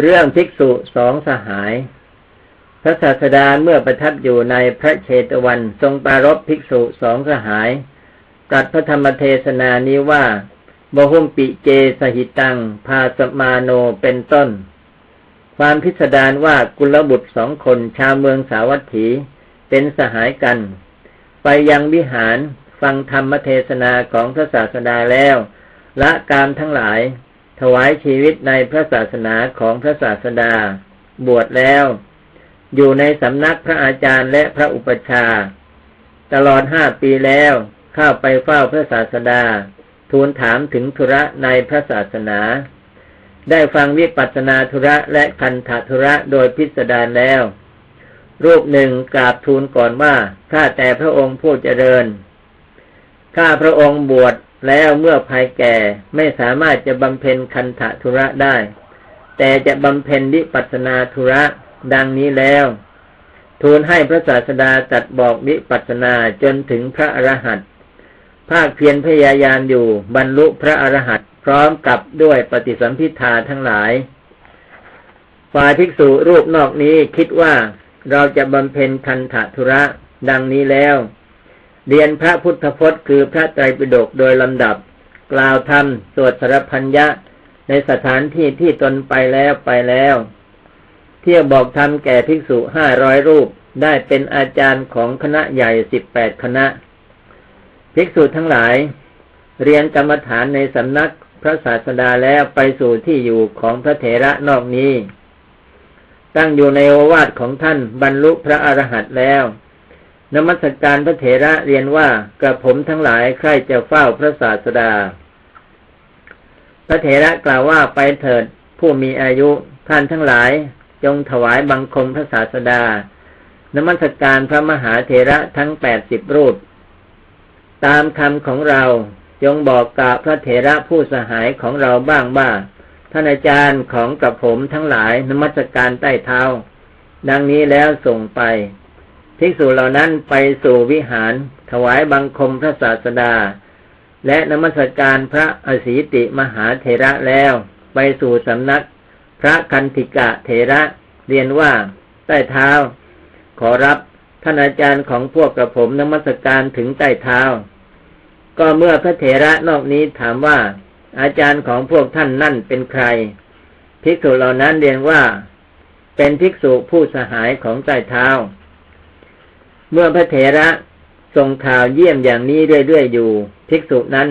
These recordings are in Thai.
เรื่องภิกษุสองสหาย พระศาสดาเมื่อประทับอยู่ในพระเชตวัน ทรงปรารบภิกษุสองสหายตรัสพระธรรมเทศนานี้ว่าบหุมปิเจสหิตัง พาสมาโนเป็นต้น ความพิสดารว่ากุลบุตรสองคนชาวเมืองสาวัตถีเป็นสหายกัน ไปยังวิหารฟังธรรมเทศนาของพระศาสดาแล้ว ละกามทั้งหลาย ถวายชีวิตในพระศาสนาของพระศาสดา บวชแล้ว อยู่ในสำนักพระอาจารย์และพระอุปชา ตลอดห้าปีแล้วเข้าไปเฝ้าพระศาสดา ทูลถามถึงธุระในพระศาสนา ได้ฟังวิปัสนาธุระและคันธธุระโดยพิสดารแล้ว รูปหนึ่งกราบทูลก่อนว่าข้าแต่พระองค์ผู้เจริญข้าพระองค์บวชแล้วเมื่อภายแก่ไม่สามารถจะบำเพ็ญคันธทุระได้ แต่จะบำเพ็ญวิปัสนาธุระดังนี้แล้ว ทูลให้พระศาสดาจัดบอกวิปัสนาจนถึงพระอรหันต์ภาคเพียรพยายามอยู่บรรลุพระอรหันต์พร้อมกับด้วยปฏิสัมพิทาทั้งหลายฝ่ายภิกษุรูปนอกนี้คิดว่าเราจะบำเพ็ญคันธทุระดังนี้แล้ว เรียนพระพุทธพจน์คือพระไตรปิฎกโดยลำดับ กล่าวธรรมสวดสรพัญญะ ในสถานที่ที่ตนไปแล้วไปแล้ว เที่ยวบอกธรรมแก่ภิกษุห้าร้อยรูปได้เป็นอาจารย์ของคณะใหญ่สิบแปดคณะ ภิกษุทั้งหลาย เรียนกรรมฐานในสำนักพระศาสดาแล้วไปสู่ที่อยู่ของพระเถระนอกนี้ ตั้งอยู่ในโอวาทของท่านบรรลุพระอรหันต์แล้ว นมัสการพระเถระเรียนว่ากระผมทั้งหลายใครจะเฝ้าพระศาสดา พระเถระกล่าวว่าไปเถิดผู้มีอายุท่านทั้งหลาย จงถวายบังคมพระศาสดา นมัสการพระมหาเถระทั้งแปดสิบรูป ตามคำของเราจงบอกกับพระเถระผู้สหายของเราบ้างว่าท่านอาจารย์ของกระผมทั้งหลายนมัสการใต้เท้า ดังนี้แล้วส่งไป ภิกษุเหล่านั้นไปสู่วิหาร ถวายบังคมพระศาสดา และนมัสการพระอสีติมหาเถระแล้ว ไปสู่สำนัก พระคันธิกะเถระ เรียนว่าใต้เท้า ขอรับท่านอาจารย์ของพวกกระผมนมัสการถึงใต้เท้า ก็เมื่อพระเถระนอกนี้ถามว่า อาจารย์ของพวกท่านนั่นเป็นใคร ภิกษุเหล่านั้นเรียนว่า เป็นภิกษุผู้สหายของใต้เท้า เมื่อพระเถระส่งข่าวเยี่ยมอย่างนี้เรื่อยๆอยู่ ภิกษุนั้น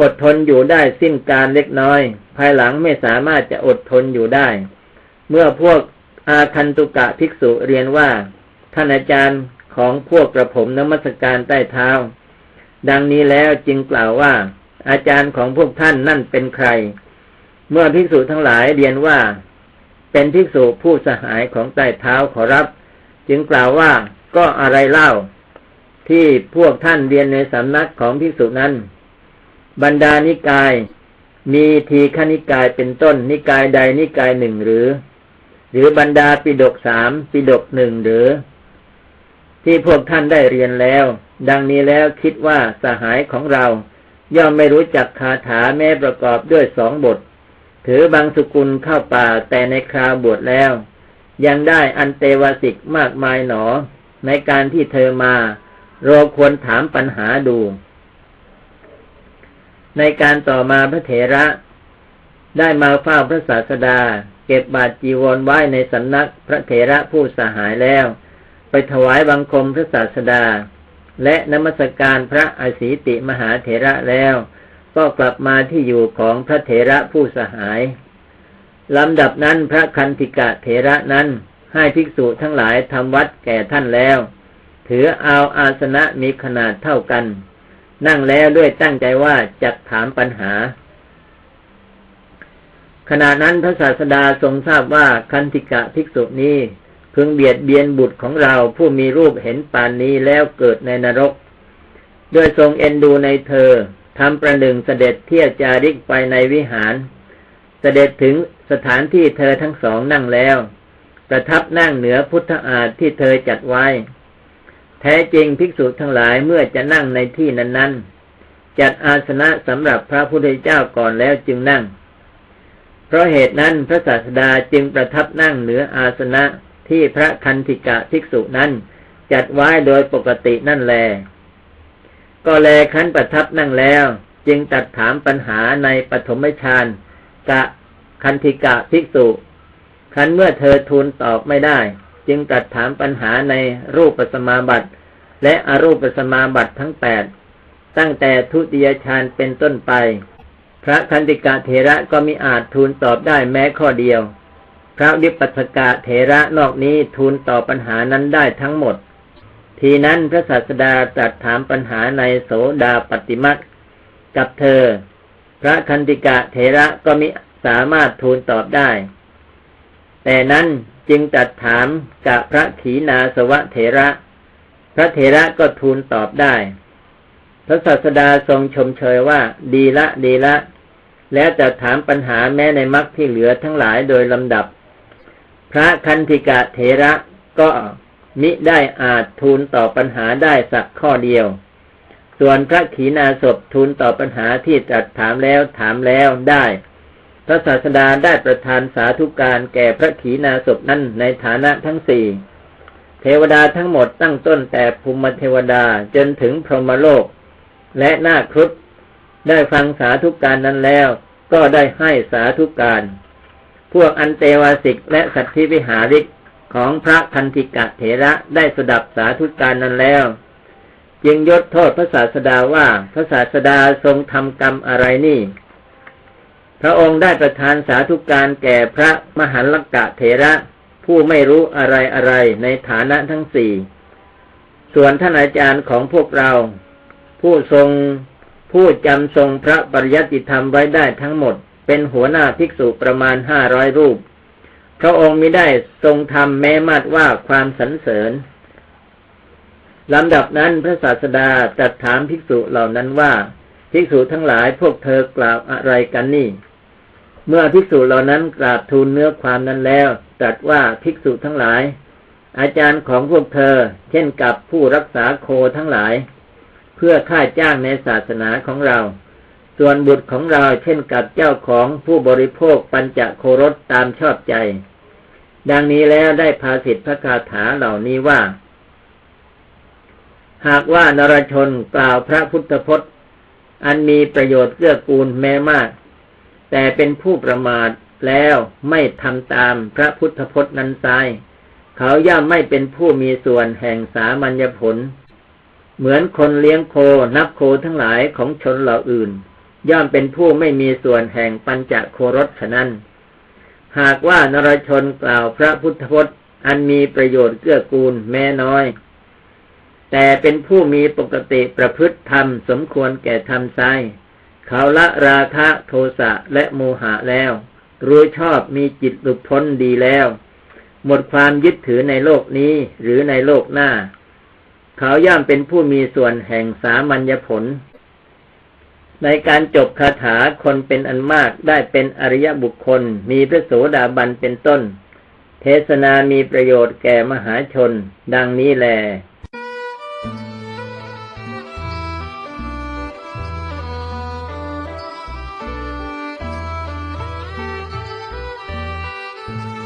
อดทนอยู่ได้สิ้นการเล็กน้อย ภายหลังไม่สามารถจะอดทนอยู่ได้ เมื่อพวกอาคันตุกะภิกษุเรียนว่า ท่านอาจารย์ของพวกกระผมนมัสการใต้เท้า ดังนี้แล้วจึงกล่าวว่า อาจารย์ของพวกท่านนั่นเป็นใคร เมื่อภิกษุทั้งหลายเรียนว่า เป็นภิกษุผู้สหายของใต้เท้าขอรับ จึงกล่าวว่า ก็อะไรเล่า ที่พวกท่านเรียนในสำนักของพิสุนั้น บรรดานิกาย มีทีฆนิกายเป็นต้น นิกายใดนิกายหนึ่งหรือ หรือบรรดาปิดกสามปิดกหนึ่งหรือ ที่พวกท่านได้เรียนแล้ว ดังนี้แล้วคิดว่าสหายของเรา ย่อมไม่รู้จักคาถาแม้ประกอบด้วยสองบท ถือบางสกุลเข้าป่าแต่ในคราวบวชแล้ว ยังได้อันเตวสิกมากมายหนอ ในการที่เธอมา เราควรถามปัญหาดู ในการต่อมาพระเถระ ได้มาเฝ้าพระศาสดา เก็บบาตรจีวรไว้ในสำนักพระเถระผู้สหายแล้ว ไปถวายบังคมพระศาสดา และนมัสการพระอสีติมหาเถระแล้ว ก็กลับมาที่อยู่ของพระเถระผู้สหายลำดับนั้นพระคันธิกะเถระนั้น ให้ภิกษุทั้งหลายทำวัดแก่ท่านแล้ว ถือเอาอาสนะมีขนาดเท่ากัน นั่งแล้วด้วยตั้งใจว่าจะถามปัญหา ขณะนั้นพระศาสดาทรงทราบว่าคันธิกะภิกษุนี้พึงเบียดเบียนบุตรของเราผู้มีรูปเห็นปานนี้แล้วเกิดในนรก ด้วยทรงเอ็นดูในเธอทำประหนึ่งเสด็จเที่ยวจาริกไปในวิหาร เสด็จถึงสถานที่เธอทั้งสองนั่งแล้ว ประทับนั่งเหนือพุทธอาฏที่เธอจัดไว้ แท้จริงภิกษุทั้งหลายเมื่อจะนั่งในที่นั้น ๆ จัดอาสนะสำหรับพระพุทธเจ้าก่อนแล้วจึงนั่ง เพราะเหตุนั้นพระศาสดาจึงประทับนั่งเหนืออาสนะที่พระคันธิกะภิกษุนั้น จัดไว้โดยปกตินั่นแล ก็แลขันประทับนั่งแล้ว จึงตัดถามปัญหาในปฐมฌานกะคันธิกะภิกษุ ครั้นเมื่อเธอทูลตอบไม่ได้ จึงตัดถามปัญหาในรูปปัสมาบัติ และอรูปปัสมาบัติทั้งแปดตั้งแต่ทุติยฌานเป็นต้นไป พระคันติกะเถระก็มีอาจทูลตอบได้แม้ข้อเดียว พระวิปัสสกะเถระนอกนี้ทูลตอบปัญหานั้นได้ทั้งหมด ทีนั้นพระศาสดาตรัสถามปัญหาในโสดาปฏิมักกับเธอ พระคันติกะเถระก็มิสามารถทูลตอบได้ แต่นั้นจึงตัดถามกับพระขีนาสวะเถระ พระเถระก็ทูลตอบได้ พระศาสดาทรงชมเชยว่า ดีละดีละ แล้วจะถามปัญหาแม้ในมรรคที่เหลือทั้งหลายโดยลำดับ พระคันธิกะเถระก็มิได้อาจทูลต่อปัญหาได้สักข้อเดียว ส่วนพระขีณาสพทูลต่อปัญหาที่ตรัสถามแล้วถามแล้วได้ พระศาสดาได้ประทานสาธุการแก่พระขีณาสพนั้นในฐานะทั้งสี่เทวดาทั้งหมดตั้งต้นแต่ภูมิเทวดาจนถึงพรหมโลก และนาครุฑได้ฟังสาธุการนั้นแล้ว ก็ได้ให้สาธุการ พวกอันเตวาสิกและสัตธิวิหาริกของพระพันธิกะเถระได้สดับสาธุการนั้นแล้ว จึงยศโทษพระศาสดาว่าพระศาสดาทรงทำกรรมอะไรนี่ ระองค์ได้ประทานสาธุการแก่พระมหันลกะเถระ ผู้ไม่รู้อะไรอะไรในฐานะทั้งสี่ ส่วนท่านอาจารย์ของพวกเรา ผู้ทรงผู้จำทรงพระปริยัติธรรมไว้ได้ทั้งหมด เป็นหัวหน้าภิกษุประมาณห้าร้อยรูป พระองค์มิได้ทรงทำแม้มาดว่าความสรรเสริญลำดับนั้นพระศาสดาตรัสถามภิกษุเหล่านั้นว่า ภิกษุทั้งหลายพวกเธอกล่าวอะไรกันนี่ เมื่อภิกษุเหล่านั้นกราบทูลเนื้อความนั้นแล้วตรัสว่าภิกษุทั้งหลาย อาจารย์ของพวกเธอ เช่นกับผู้รักษาโคทั้งหลาย เพื่อค่าจ้างในศาสนาของเรา ส่วนบุตรของเราเช่นกับเจ้าของผู้บริโภคปัญจโครสตามชอบใจ ดังนี้แล้วได้ภาสิทธิพระคาถาเหล่านี้ว่า หากว่านรชนกล่าวพระพุทธพจน์ อันมีประโยชน์เกื้อกูลแม้มาก แต่เป็นผู้ประมาทแล้วไม่ทำตามพระพุทธพจน์นั้นไซเขาย่อมไม่เป็นผู้มีส่วนแห่งสามัญญผล เหมือนคนเลี้ยงโคนับโคทั้งหลายของชนเหล่าอื่น ย่อมเป็นผู้ไม่มีส่วนแห่งปัญจโครสฉะนั้น หากว่านรชนกล่าวพระพุทธพจน์ อันมีประโยชน์เกื้อกูลแม้น้อย แต่เป็นผู้มีปกติประพฤติธรรมสมควรแก่ธรรมไซ เขาละราคะโทสะและโมหะแล้ว รู้ชอบมีจิตหลุดพ้นดีแล้ว หมดความยึดถือในโลกนี้หรือในโลกหน้า เขาย่อมเป็นผู้มีส่วนแห่งสามัญญผล ในการจบคาถาคนเป็นอันมากได้เป็นอริยบุคคล มีพระโสดาบันเป็นต้น เทศนามีประโยชน์แก่มหาชน ดังนี้แล Thank you.